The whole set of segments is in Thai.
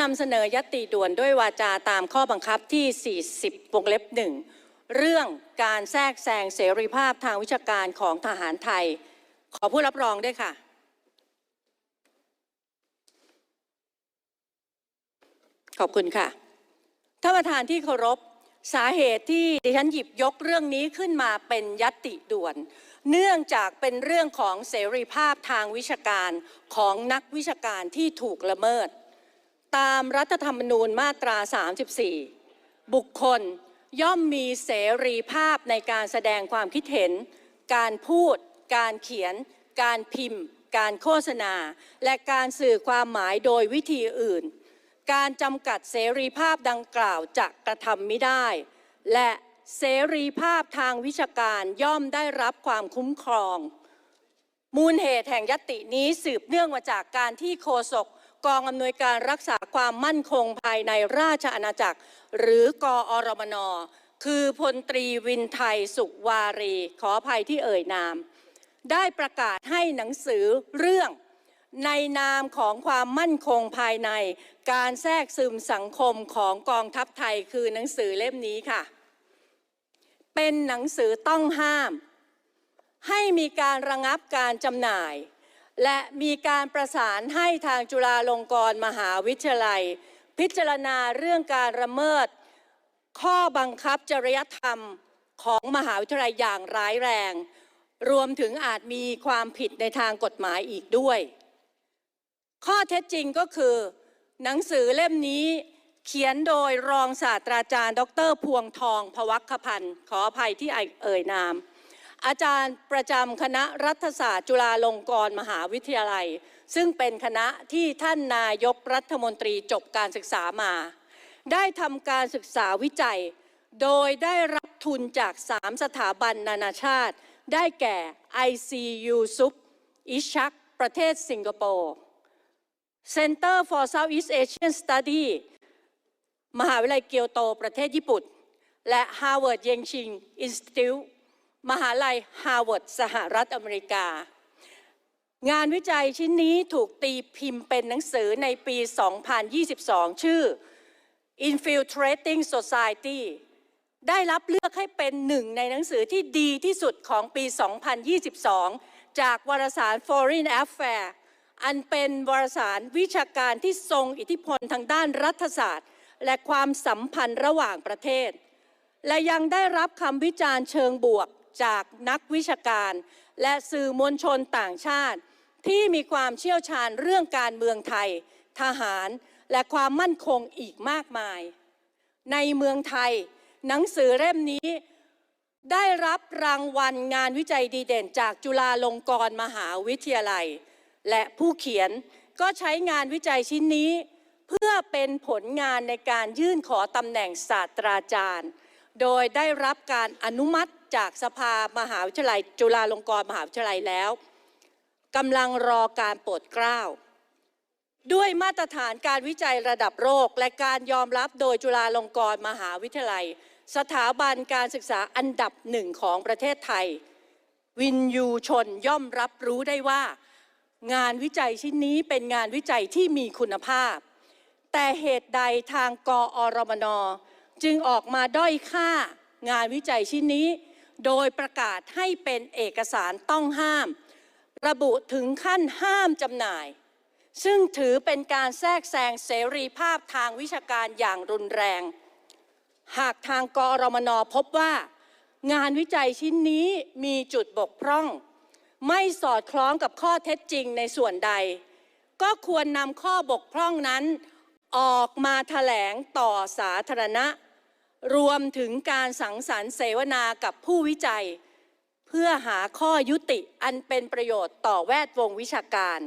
นำเสนอยติด่วนด้วยวาจาตามข้อบังคับที่ 40 วงเล็บหนึ่งเรื่องการแทรกแซงเสรีภาพทางวิชาการของทหารไทย ขอผู้รับรองด้วยค่ะ ขอบคุณค่ะท่านประธานที่เคารพสาเหตุที่ดิฉันหยิบยกเรื่องนี้ขึ้นมาเป็นยติด่วน เนื่องจากเป็นเรื่องของเสรีภาพทางวิชาการของนักวิชาการที่ถูกละเมิด ตามรัฐธรรมนูญมาตรา 34 บุคคลย่อมมีเสรีภาพในการแสดงความคิดเห็น การพูด การเขียน การพิมพ์ การโฆษณา และการสื่อความหมายโดยวิธีอื่น การจำกัดเสรีภาพดังกล่าวจะกระทำไม่ได้ และเสรีภาพทางวิชาการย่อมได้รับความคุ้มครอง มูลเหตุแห่งยตินี้สืบเนื่องมาจากการที่โฆษก กองอำนวยการรักษาความมั่นคงภายในราชอาณาจักร หรือกอรมน คือพลตรีวินไทยสุวารี ขออภัยที่เอ่ยนาม ได้ประกาศให้หนังสือเรื่องในนามของความมั่นคงภายใน การแทรกซึมสังคมของกองทัพไทยคือหนังสือเล่มนี้ค่ะ เป็นหนังสือต้องห้าม ให้มีการระงับการจำหน่าย และมีการประสานให้ทางจุฬาลงกรณ์มหาวิทยาลัย พิจารณาเรื่องการละเมิด ข้อบังคับจริยธรรมของมหาวิทยาลัยอย่างร้ายแรง รวมถึงอาจมีความผิดในทางกฎหมายอีกด้วย ข้อเท็จจริงก็คือ หนังสือเล่มนี้เขียนโดยรองศาสตราจารย์ ดร พวงทองพวัคคพันธ์ขออภัยที่เอ่ยนาม อาจารย์ประจำคณะรัฐศาสตร์ จุฬาลงกรณ์มหาวิทยาลัย ซึ่งเป็นคณะที่ท่านนายกรัฐมนตรีจบการศึกษามา ได้ทำการศึกษาวิจัย โดยได้รับทุนจาก 3 สถาบันนานาชาติ ได้แก่ ICU ซุปอิชัก ประเทศสิงคโปร์ Center for Southeast Asian Study มหาวิทยาลัยเกียวโตประเทศญี่ปุ่น และ Harvard Yenching Institute มหาลัย Harvard สหรัฐอเมริกา งานวิจัยชิ้นนี้ถูกตีพิมพ์เป็นหนังสือในปี 2022 ชื่อ Infiltrating Society ได้รับเลือกให้เป็นหนึ่งในหนังสือที่ดีที่สุดของปี 2022 จากวารสาร Foreign Affairs อันเป็นวารสารวิชาการที่ทรงอิทธิพลทางด้านรัฐศาสตร์ และความสัมพันธ์ระหว่างประเทศ และยังได้รับคำวิจารณ์เชิงบวก จากนักวิชาการ และสื่อมวลชนต่างชาติ ที่มีความเชี่ยวชาญเรื่องการเมืองไทย ทหาร และความมั่นคงอีกมากมาย ในเมืองไทย หนังสือเล่มนี้ ได้รับรางวัลงานวิจัยดีเด่นจากจุฬาลงกรณ์มหาวิทยาลัย และผู้เขียนก็ใช้งานวิจัยชิ้นนี้ เพื่อเป็นผลงานในการยื่นขอตำแหน่งศาสตราจารย์ โดยได้รับการอนุมัติ จากสภามหาวิทยาลัย จุฬาลงกรณ์มหาวิทยาลัยแล้วกำลังรอการโปรดเกล้าด้วยมาตรฐานการวิจัยระดับโลกและการยอมรับโดยจุฬาลงกรณ์มหาวิทยาลัย สถาบันการศึกษาอันดับหนึ่งของประเทศไทย วินยูชนย่อมรับรู้ได้ว่า งานวิจัยชิ้นนี้เป็นงานวิจัยที่มีคุณภาพ แต่เหตุใดทางกอรมน จึงออกมาด้อยค่างานวิจัยชิ้นนี้ โดยประกาศให้เป็นเอกสารต้องห้าม ระบุถึงขั้นห้ามจำหน่าย ซึ่งถือเป็นการแทรกแซงเสรีภาพทางวิชาการอย่างรุนแรง หากทางกรมนพบว่า งานวิจัยชิ้นนี้มีจุดบกพร่อง ไม่สอดคล้องกับข้อเท็จจริงในส่วนใด ก็ควรนำข้อบกพร่องนั้น ออกมาแถลงต่อสาธารณะ รวมถึงการสังสรรค์เสวนากับผู้วิจัย เพื่อหาข้อยุติอันเป็นประโยชน์ต่อแวดวงวิชาการ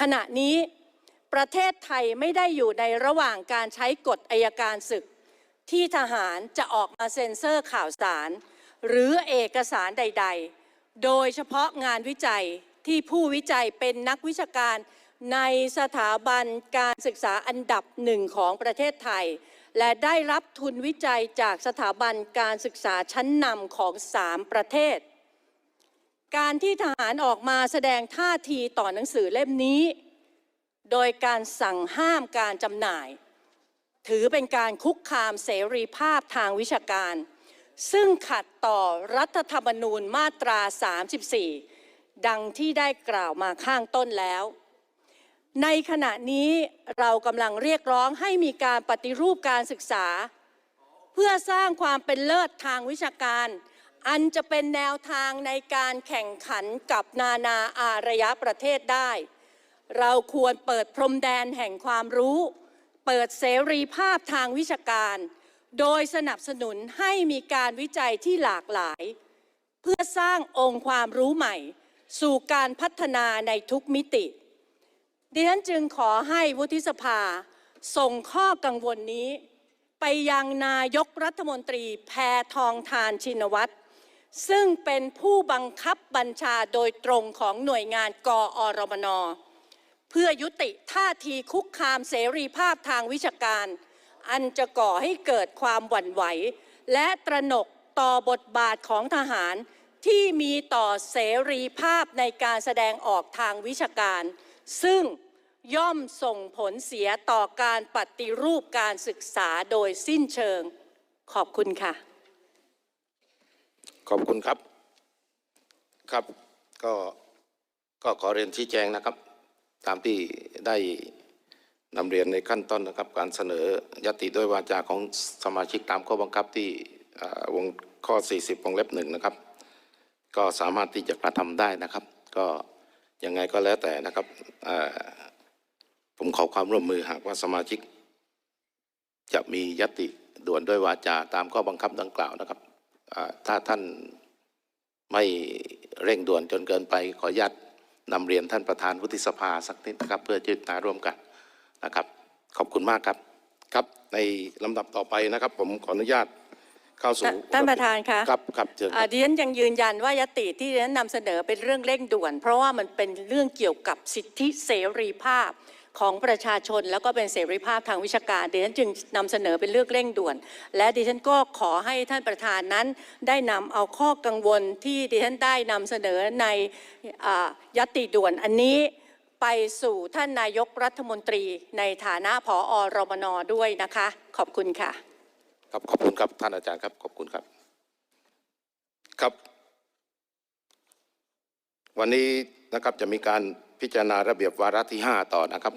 ขณะนี้ประเทศไทยไม่ได้อยู่ในระหว่างการใช้กฎอายการศึก ที่ทหารจะออกมาเซ็นเซอร์ข่าวสาร หรือเอกสารใด ๆ โดยเฉพาะงานวิจัยที่ผู้วิจัยเป็นนักวิชาการในสถาบันการศึกษาอันดับหนึ่งของประเทศไทย และได้รับทุนวิจัยจากสถาบันการศึกษาชั้นนำของสามประเทศ การที่ทหารออกมาแสดงท่าทีต่อหนังสือเล่มนี้ โดยการสั่งห้ามการจำหน่าย ถือเป็นการคุกคามเสรีภาพทางวิชาการ ซึ่งขัดต่อรัฐธรรมนูญมาตรา 34 ดังที่ได้กล่าวมาข้างต้นแล้ว ในขณะนี้เรากำลังเรียกร้องให้มีการปฏิรูปการศึกษา เพื่อสร้างความเป็นเลิศทางวิชาการ อันจะเป็นแนวทางในการแข่งขันกับนานาอารยประเทศได้ เราควรเปิดพรมแดนแห่งความรู้ เปิดเสรีภาพทางวิชาการ โดยสนับสนุนให้มีการวิจัยที่หลากหลาย เพื่อสร้างองค์ความรู้ใหม่ สู่การพัฒนาในทุกมิติ ดิฉันจึงขอให้วุฒิสภา ส่งข้อกังวลนี้ ไปยังนายกรัฐมนตรีแพทองทานชินวัตรซึ่งเป็นผู้บังคับบัญชาโดยตรงของหน่วยงานกอรมน เพื่อยุติท่าทีคุกคามเสรีภาพทางวิชาการ อันจะก่อให้เกิดความหวั่นไหว และตระหนกต่อบทบาทของทหารที่มีต่อเสรีภาพในการแสดงออกทางวิชาการ ซึ่งย่อมส่งผลเสียต่อการปฏิรูปการศึกษาโดยสิ้นเชิง ขอบคุณค่ะ ขอบคุณครับ ครับก็ก็ขอเรียนชี้แจงนะครับ ตามที่ได้นำเรียนในขั้นต้นนะครับ การเสนอยติด้วยวาจาของสมาชิกตามข้อบังคับที่วงข้อ 40วงเล็บหนึ่งนะครับ ก็สามารถที่จะกระทำได้นะครับ ก็ ยังไงก็แล้วแต่นะครับผมขอความร่วมมือหากว่าสมาชิก จะมียติด่วนด้วยวาจาตามข้อบังคับดังกล่าวนะครับถ้าท่านไม่เร่งด่วนจนเกินไปขออนุญาตนำเรียนท่านประธานวุฒิสภาสักนิดนะครับ เพื่อจิตนาร่วมกันนะครับ ขอบคุณมากครับครับในลำดับต่อไปนะครับ ผมขออนุญาต เข้าสู่ท่านประธานคะครับครับเชิญคอ่ารับดิฉันยังยืนยันว่ายติที่ดิฉันนำเสนอเป็นเรื่องเร่งด่วน เพราะว่ามันเป็นเรื่องเกี่ยวกับสิทธิเสรีภาพของประชาชนแล้วก็เป็นเสรีภาพทางวิชาการดิฉันจึงนำเสนอเป็นเรื่องเร่งด่วน และดิฉันก็ขอให้ท่านประธานนั้น ได้นำเอาข้อกังวลที่ดิฉันได้นำเสนอในอ่ายติด่วนอันนี้ไปสู่ท่านนายกรัฐมนตรีในฐานะผอรมนด้วยนะคะ ขอบคุณค่ะ ครับขอบคุณครับท่านอาจารย์ครับขอบคุณครับ ครับ วันนี้นะครับจะมีการพิจารณาระเบียบวาระที่ 5 ต่อนะครับ